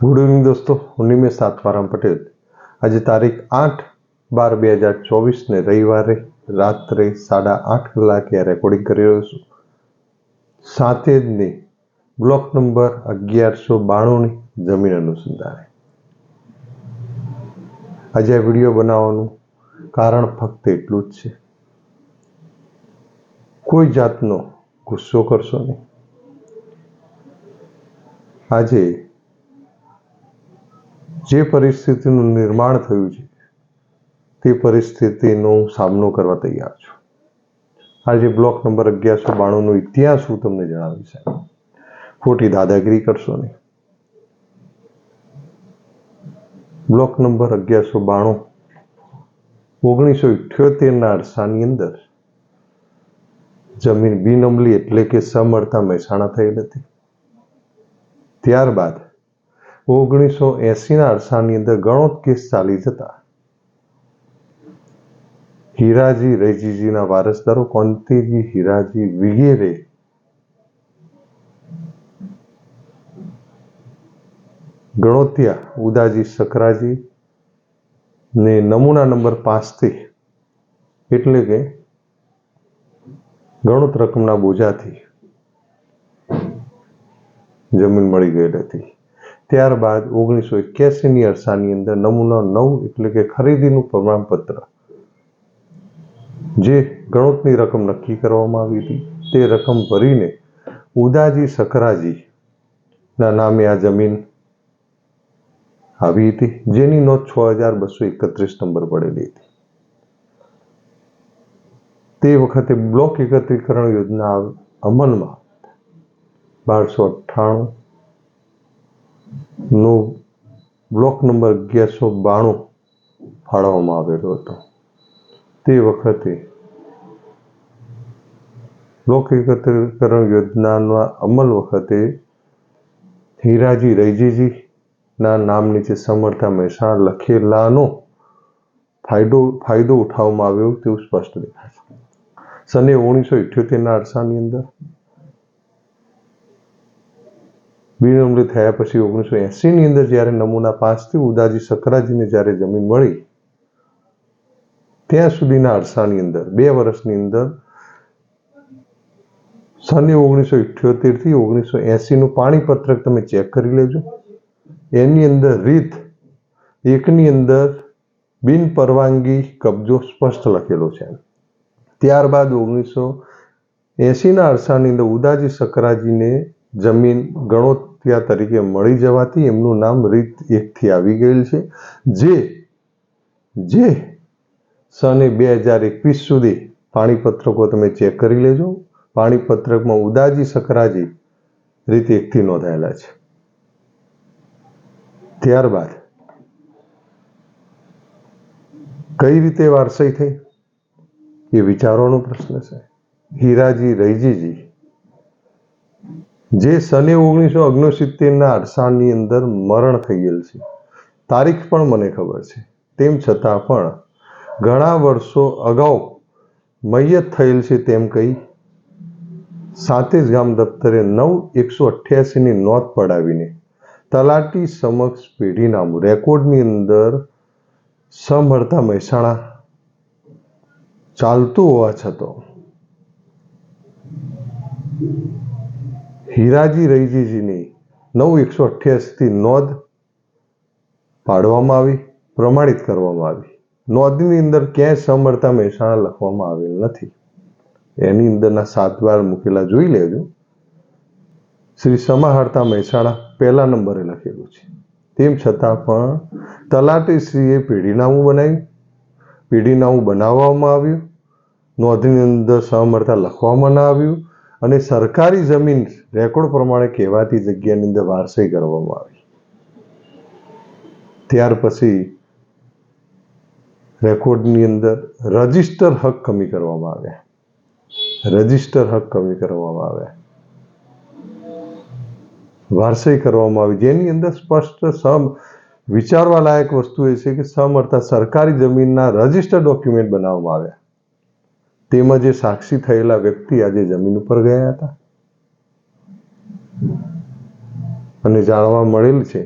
Good evening દોસ્તો, હું નિમેશ સાતવારામ પટેલ. આજે તારીખ આઠ બાર બે હજાર ચોવીસને રવિવારે રાત્રે સાડા આઠ કલાકે રેકોર્ડિંગ કરી રહ્યો છું. સાતેજની બ્લોક નંબર અગિયારસો બાણુંની જમીન અનુસંધાને. આજે આ વીડિયો બનાવવાનું કારણ ફક્ત એટલું જ છે. કોઈ જાતનો ગુસ્સો કરશો નહીં. આજે જે પરિસ્થિતિનું નિર્માણ થયું છે, તે પરિસ્થિતિનો સામનો કરવા તૈયાર છું. આજે બ્લોક નંબર અગિયારસો બાણુંનો ઇતિહાસ હું તમને જણાવીશ ખોટી દાદાગીરી કરશો નહીં. બ્લોક નંબર અગિયારસો બાણું ઓગણીસો ઇઠ્યોતેરના અરસાની અંદર જમીન બિનઅમલી એટલે કે સમળતા મહેસાણા થયેલ હતી. ત્યારબાદ ઓગણીસો એસીના અરસાની અંદર ગણોત કેસ ચાલી જતા. હીરાજી રૈજીજીના વારસદારો કોંતીજી હીરાજી વગેરે ગણોતિયા, ઉદાજી સકરાજી ને નમૂના નંબર પાંચથી એટલે કે ગણોત રકમના બોજાથી જમીન મળી ગયેલ હતી ત્યારબાદ ઓગણીસો એક્યાસીની અરસાની અંદર નમૂના નવ એટલે કે ખરીદીનું પ્રમાણપત્ર જે ગણોતની રકમ નક્કી કરવામાં આવી હતી, તે રકમ ભરીને ઉદાજી સકરાજી ના નામે આ જમીન આવી હતી, જેની નોંધ છ હજાર બસો એકત્રીસ નંબર પડેલી હતી. તે વખતે બ્લોક એકત્રીકરણ યોજના અમલમાં બારસો અઠ્ઠાણું નો બ્લોક નંબર અગિયારસો બાણું ફાળવવામાં આવેલો હતો. તે વખતે બ્લોક એકત્રીકરણ યોજનાના અમલ વખતે હીરાજી રૈજીજીના નામ નીચે સમર્થા મહેસાણા લખેલાનો ફાયદો ફાયદો ઉઠાવવામાં આવ્યો તેવું સ્પષ્ટ દેખાય છે. સને ઓગણીસો ઇઠ્યોતેરના અરસાની અંદર બિનઅમલી થયા પછી ઓગણીસો એંસીની અંદર જ્યારે નમૂના પાંચથી ઉદાજી સકરાજીને જ્યારે જમીન મળી, ત્યાં સુધીના અરસાની અંદર, બે વર્ષની અંદર સને ઓગણીસો ઇઠ્યોતેરથી ઓગણીસો એંસીનું પાણીપત્રક તમે ચેક કરી લેજો. એની અંદર રીત, એકની અંદર બિન પરવાનગી કબજો સ્પષ્ટ લખેલો છે. ત્યારબાદ ઓગણીસો એંસીના અરસાની અંદર ઉદાજી સકરાજીને જમીન ગણોત્યા તરીકે મળી જવાથી એમનું નામ રીત એકથી આવી ગયેલ છે. જે જે સને બે હજાર એકવીસ સુધી પાણીપત્રકો તમે ચેક કરી લેજો. પાણીપત્રકમાં ઉદાજી સકરાજી રીત એકથી નોંધાયેલા છે. ત્યારબાદ કઈ રીતે વારસાઈ થઈ? એ વિચારોનો પ્રશ્ન છે. હીરાજી રૈજીજી જે સને ઓગણીસો ઓગણસિત્તેરના અરસાની અંદર મરણ થઈ ગયેલ છે. તારીખ પણ મને ખબર છે. તેમ છતાં પણ ઘણા વર્ષો અગાઉ મૈયત થયેલ છે તેમ કહી સાતેજ ગામ દફતરે નવ એકસો અઠ્યાસીની નોંધ પડાવીને તલાટી સમક્ષ પેઢીનામું રેકોર્ડની અંદર સમહર્તા મહેસાણા ચાલતું હોવા છતાં હીરાજી રૈજીજીની નવ એકસો અઠ્યાસીથી નોંધ પાડવામાં આવી, પ્રમાણિત કરવામાં આવી. નોંધની અંદર ક્યાંય સમર્થા મહેસાણા લખવામાં આવેલ નથી. એની અંદરના સાત વાર મૂકેલા જોઈ લેજો. શ્રી સમાહર્તા મહેસાણા પહેલા નંબરે લખેલું છે. તેમ છતાં પણ તલાટીશ્રીએ પેઢીનામું બનાવ્યું. પેઢીનામું બનાવવામાં આવ્યું. નોંધની અંદર સમર્થા લખવામાં ના આવ્યું. અને સરકારી જમીન રેકોર્ડ પ્રમાણે કહેવાતી જગ્યાની અંદર વારસાઈ કરવામાં આવી. ત્યાર પછી રેકોર્ડની અંદર રજિસ્ટર હક કમી કરવામાં આવ્યા. રજિસ્ટર હક કમી કરવામાં આવ્યા. વારસાઈ કરવામાં આવી. જેની અંદર સ્પષ્ટ સમ વિચારવા લાયક વસ્તુ એ છે કે સમર્થા સરકારી જમીનના રજિસ્ટર ડોક્યુમેન્ટ બનાવવામાં આવ્યા. તેમાં જે સાક્ષી થયેલા વ્યક્તિ આજે જમીન ઉપર ગયા હતા. અને જાણવા મળેલ છે,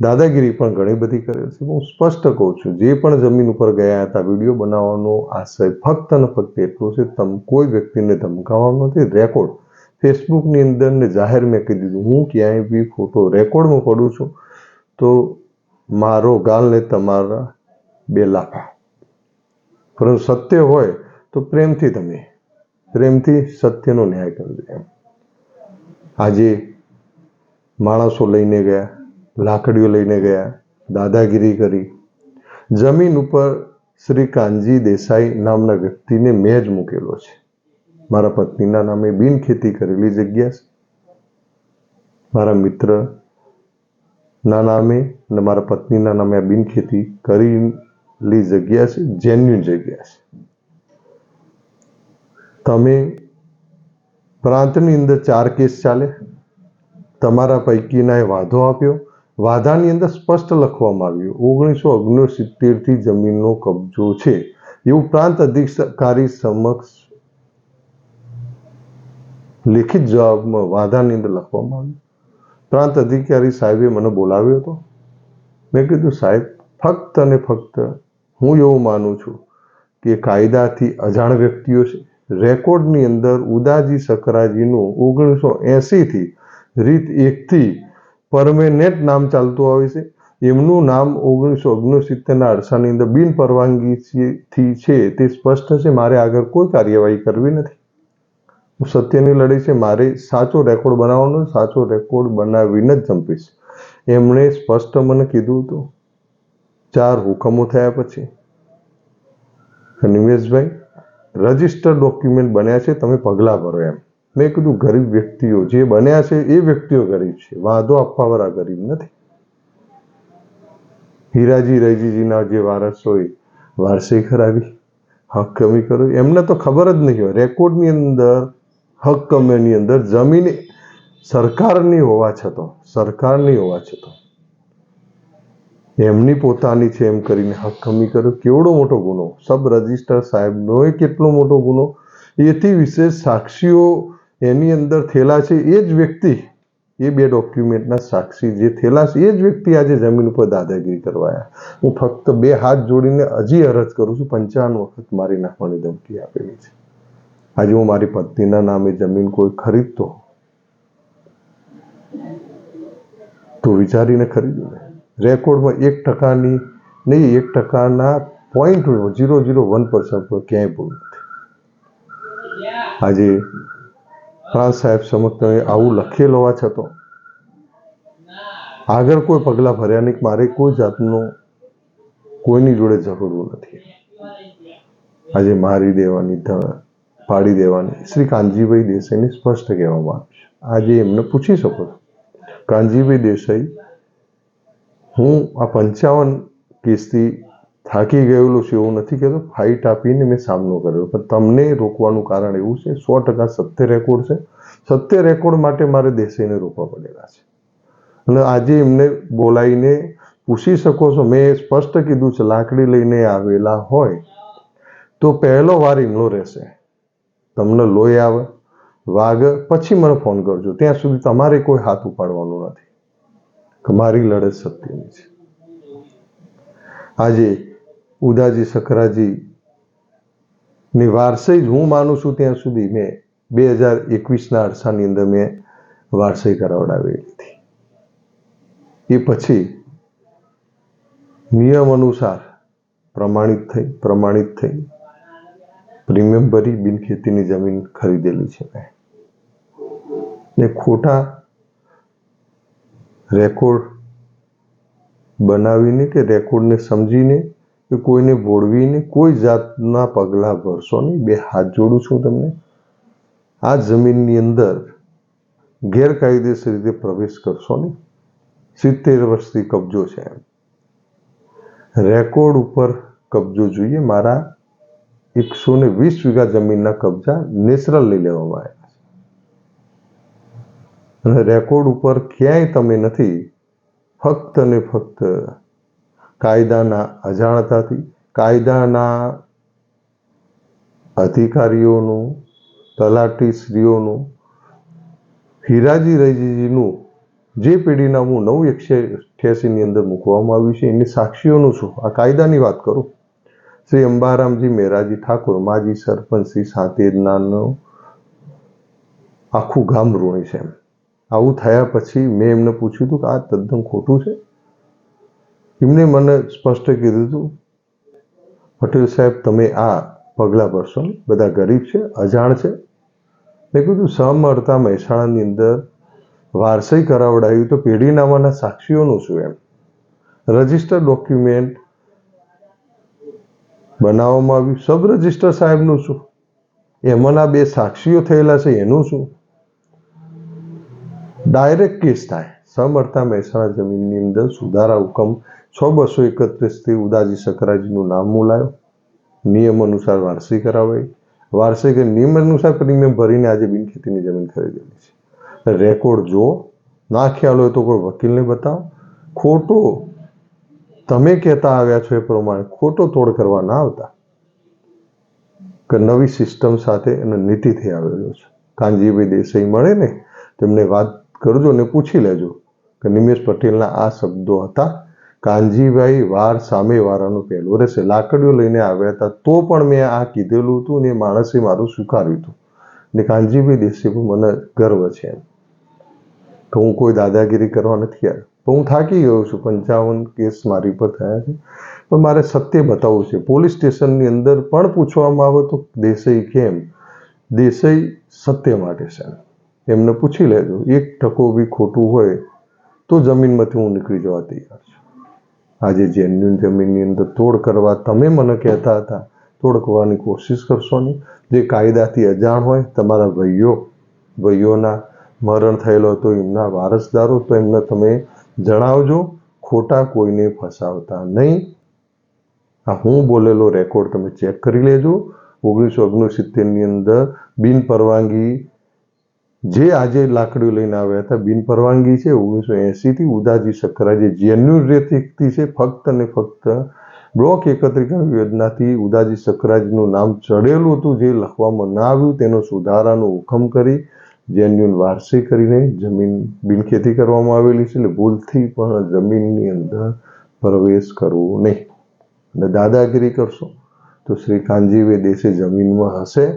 દાદાગીરી પણ ઘણી બધી કરેલ છે. હું સ્પષ્ટ કહું છું, જે પણ જમીન ઉપર ગયા હતા, વીડિયો બનાવવાનો આશય ફક્ત અને ફક્ત એટલો છે, તમ, કોઈ વ્યક્તિને ધમકાવવાનો નથી. રેકોર્ડ, ફેસબુકની અંદર ને જાહેર મેં કહી દીધું, હું ક્યાંય બી ફોટો રેકોર્ડમાં પડું છું, તો મારો ગાલ ને તમારા બે લાફા. પરંતુ સત્ય હોય તો પ્રેમથી તમે, પ્રેમથી સત્યનો ન્યાય કરજો એમ. આજે માણસો લઈને ગયા, લાકડીઓ લઈને ગયા, દાદાગીરી કરી. જમીન ઉપર શ્રી કાનજી દેસાઈ નામના વ્યક્તિને મેં જ મૂકેલો છે. મારા પત્નીના નામે બિન ખેતી કરેલી જગ્યા છે. મારા મિત્ર ના નામે અને મારા પત્નીના નામે આ બિન ખેતી કરેલી જગ્યા છે જેન્યુન જગ્યા છે. તમે પ્રાંતની અંદર ચાર કેસ ચાલે. તમારા પૈકીના એ વાંધો આપ્યો. વાધાની અંદર સ્પષ્ટ લખવામાં આવ્યું, ઓગણીસો ઓગણસિત્તેરથી જમીનનો કબજો છે. એવું પ્રાંત અધિકારી સમક્ષ લેખિત જવાબમાં વાધાની અંદર લખવામાં આવ્યું. પ્રાંત અધિકારી સાહેબે મને બોલાવ્યો હતો. મેં કીધું, સાહેબ, ફક્ત અને ફક્ત હું એવું માનું છું કે કાયદાથી અજાણ વ્યક્તિઓ છે. રેકોર્ડની અંદર ઉદાજી સકરાજીનું ઓગણીસો એંસીથી રીત એકથી પરમેનેટ નામ ચાલતું આવે છે. એમનું નામ ઓગણીસો ઓગણસિત્તેરના અરસાની અંદર બિન પરવાનગીથી છે તે સ્પષ્ટ છે. મારે આગળ કોઈ કાર્યવાહી કરવી નથી. હું સત્યની લડી છે. મારે સાચો રેકોર્ડ બનાવવાનો સાચો રેકોર્ડ બનાવીને જ જંપીશ. એમણે સ્પષ્ટ મને કીધું હતું. ચાર હુકમો થયા પછી. નિમેશભાઈ રજિસ્ટર ડોક્યુમેન્ટ બન્યા છે, તમે પગલાં ભરો એમ. મેં કીધું, ગરીબ વ્યક્તિઓ જે બન્યા છે, એ વ્યક્તિઓ ગરીબ છે. વાંધો આપવાવાળા ગરીબ નથી. હીરાજી રૈજીજીના જે વારસ હોય, વારસે કરાવી, હક કમી કરો એમને તો ખબર જ નહીં હોય. રેકોર્ડની અંદર, હક કમીની અંદર, જમીન સરકારની હોવા છતાં, સરકારની હોવા છતાં. એમની પોતાની છે એમ કરીને હકમી કર્યો. કેવડો મોટો ગુનો? સબ રજિસ્ટર સાહેબનો એ કેટલો મોટો ગુનો? એથી વિશેષ સાક્ષીઓ એની અંદર થયેલા છે. એ જ વ્યક્તિ, એ બે ડોક્યુમેન્ટના સાક્ષી જે થયેલા છે, એ જ વ્યક્તિ આજે જમીન ઉપર દાદાગીરી કરવાયા હું ફક્ત બે હાથ જોડીને હજી અરજ કરું છું, પંચાવન વખત મારી નાખવાની ધમકી આપેલી છે. આજે હું મારી પત્નીના નામે જમીન કોઈ ખરીદતો તો વિચારીને ખરીદ્યું ને રેકોર્ડમાં એક ટકાની નહીં, એક ટકાના point zero zero one percent પર ક્યાંય ભૂલ નથી. આજે પ્રાંત સાહેબ સમક્ષ તમે આવું લખેલ હોવા છતાં આગળ કોઈ પગલાં ભર્યા નહીં, મારે કોઈ જાતનું કોઈની જોડે ઝઘડવું નથી. આજે મારી દેવાની પાડી દેવાની. શ્રી કાનજીભાઈ દેસાઈને સ્પષ્ટ કહેવામાં આવ્યું છે. આજે એમને પૂછી શકો છો. કાનજીભાઈ દેસાઈ હું આ પંચાવન કેસથી થાકી ગયેલો છું એવું નથી કહેતો. ફાઇટ આપીને મેં સામનો કર્યો. પણ તમને રોકવાનું કારણ એવું છે, સો ટકા સત્ય રેકોર્ડ છે. સત્ય રેકોર્ડ માટે મારે દેસાઈને રોકવા પડેલા છે. અને આજે એમને બોલાવીને પૂછી શકો છો. મેં સ્પષ્ટ કીધું છે, લાકડી લઈને આવેલા હોય તો પહેલો વાર એમનો રહેશે. તમને લોહી આવે. વાઘ, પછી મને ફોન કરજો. ત્યાં સુધી તમારે કોઈ હાથ ઉપાડવાનું નથી. કે મારી લડત સત્યની છે. આજે ઉદાજી સકરાજી ની વારસાઈ જ હું માનું છું ત્યાં સુધી મેં બે હજાર એકવીસના અરસાની અંદર મેં વારસાઈ કરાવડાવેલી હતી. એ પછી નિયમ અનુસાર પ્રમાણિત થઈ પ્રમાણિત થઈ પ્રીમિયમ ભરી બિનખેતીની જમીન ખરીદેલી છે મેં. ખોટા રેકોર્ડ બનાવીને કે રેકોર્ડને સમજીને કે કોઈને ભોળવીને કોઈ જાતના પગલાં ભરશો નહીં. બે હાથ જોડું છું તમને. આ જમીનની અંદર ગેરકાયદેસર રીતે પ્રવેશ કરશો નહીં. સિત્તેર વર્ષથી કબજો છે એમ. રેકોર્ડ ઉપર કબજો જોઈએ. મારા એકસો ને વીસ વીઘા જમીનના કબજા નેચરલ લઈ લેવામાં આવ્યા. છે અને રેકોર્ડ ઉપર ક્યાંય તમે નથી, ફક્ત ને ફક્ત કાયદાના અજાણતાથી, કાયદાના અધિકારીઓનું, તલાટીશ્રીઓનું, હિરાજી રૈજીજીનું જે પેઢીનામું નવ એકસો અઠ્યાસીની અંદર મૂકવામાં આવ્યું છે, એની સાક્ષીઓનું શું આ કાયદાની વાત કરું. શ્રી અંબારામજી મેરાજી ઠાકોર, માજી સરપંચ શ્રી સાતેરનાનો આખું ગામ ઋણી છે આવું થયા પછી મેં એમને પૂછ્યું હતું કે આ તદ્દન ખોટું છે? એમને મને સ્પષ્ટ કીધું હતું, પટેલ સાહેબ, તમે આ પગલાં ભરશો બધા ગરીબ છે, અજાણ છે? મેં કીધું, સમર્થા મહેસાણાની અંદર વારસાઈ કરાવડાયું તો પેઢીનામાના સાક્ષીઓનું શું એમ? રજિસ્ટર ડોક્યુમેન્ટ બનાવવામાં આવ્યું, સબ રજિસ્ટર સાહેબનું શું? એમાંના બે સાક્ષીઓ થયેલા છે, એનું શું? ડાયરેક્ટ કેસ થાય. સમર્થા મહેસાણા જમીનની અંદર સુધારા હુકમ છ બસો એકત્રીસથી ઉદાજી સકરાજીનું નામ મૂલાયો. નિયમ અનુસાર વારસી કરાવાઈ. વારસી કે નિયમ અનુસાર પ્રીમિયમ ભરીને આજે બિનખેતીની જમીન ખરીદેલી છે. રેકોર્ડ જો ના ખ્યાલ હોય તો કોઈ વકીલને બતાવો. ખોટો તમે કહેતા આવ્યા છો એ પ્રમાણે ખોટો તોડ કરવા ના આવતા. કે નવી સિસ્ટમ સાથે અને નીતિથી આવેલો છે. કાનજીભાઈ દેસાઈ મળે ને તેમને વાત કરજો ને પૂછી લેજો કે નિમેશ પટેલના આ શબ્દો હતા. કાનજીભાઈ વાર સામે વાળાનો પહેલો રહેશે. લાકડીઓ લઈને આવ્યા હતા. તો પણ મેં આ કીધેલું હતું ને માણસે મારું સ્વીકાર્યું હતું. ને કાનજીભાઈ દેશે પણ મને ગર્વ છે એમ. તો હું કોઈ દાદાગીરી કરવા નથી આવ્યો. તો હું થાકી ગયો છું. પંચાવન કેસ મારી પર થયા છે. પણ મારે સત્ય બતાવવું છે. પોલીસ સ્ટેશનની અંદર પણ પૂછવામાં આવે તો દેસાઈ કેમ? દેસાઈ સત્ય માટે છે. એમને પૂછી લેજો. એક ટકો બી ખોટું હોય તો જમીનમાંથી હું નીકળી જવા તૈયાર છું. આજે જેન્યુન જમીનની અંદર તોડ કરવા તમે મને કહેતા હતા તોડ કરવાની કોશિશ કરશો નહીં. જે કાયદાથી અજાણ હોય, તમારા ભાઈઓ, ભાઈઓના મરણ થયેલો હતો એમના વારસદારો, તો એમને તમે જણાવજો, ખોટા કોઈને ફસાવતા નહીં. આ હું બોલેલો રેકોર્ડ તમે ચેક કરી લેજો. ઓગણીસો ઓગણસિત્તેરની અંદર બિન પરવાનગી જે આજે લાકડીઓ લઈને આવ્યા હતા બિન પરવાનગી છે, ઓગણીસો એંશીથી ઉદાજી સકરા જે જેન્યુન રેતીથી છે, ફક્ત અને ફક્ત બ્લોક એકત્રીકરણ યોજનાથી ઉદાજી સકરાજનું નામ ચડેલું હતું, જે લખવામાં ના આવ્યું, તેનો સુધારાનો હુકમ કરી જેન્યુન વારસી કરીને જમીન બિનખેતી કરવામાં આવેલી છે, એટલે ભૂલથી પણ જમીનની અંદર પ્રવેશ કરવો નહીં. અને દાદાગીરી કરશો તો શ્રી કાનજીભાઈ દેશે જમીનમાં હશે,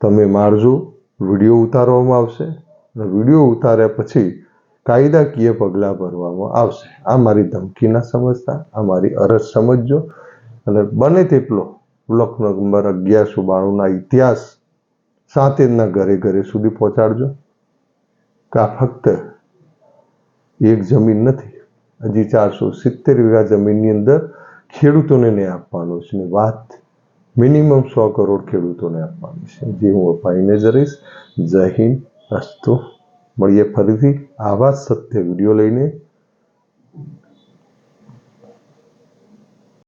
તમે મારજો. વીડિયો ઉતારવામાં આવશે અને વીડિયો ઉતાર્યા પછી કાયદાકીય પગલાં ભરવામાં આવશે. આ મારી ધમકી ના સમજતા, આ મારી અરજ સમજજો. અને બને તેટલો બ્લોક નંબર અગિયારસો બાણુંના ઇતિહાસ સાતેરના ઘરે ઘરે સુધી પહોંચાડજો. કે આ ફક્ત એક જમીન નથી, હજી ચારસો સિત્તેર વીઘા જમીનની અંદર ખેડૂતોને ન્યાય આપવાનો છે. વાત મિનિમમ સો કરોડ ખેડૂતોને આપવાની છે. જે, હું અપાઈને જ રહીશ જય હિન્દ. અસ્તુ. મળીએ ફરીથી આવા સત્ય વીડિયો લઈને.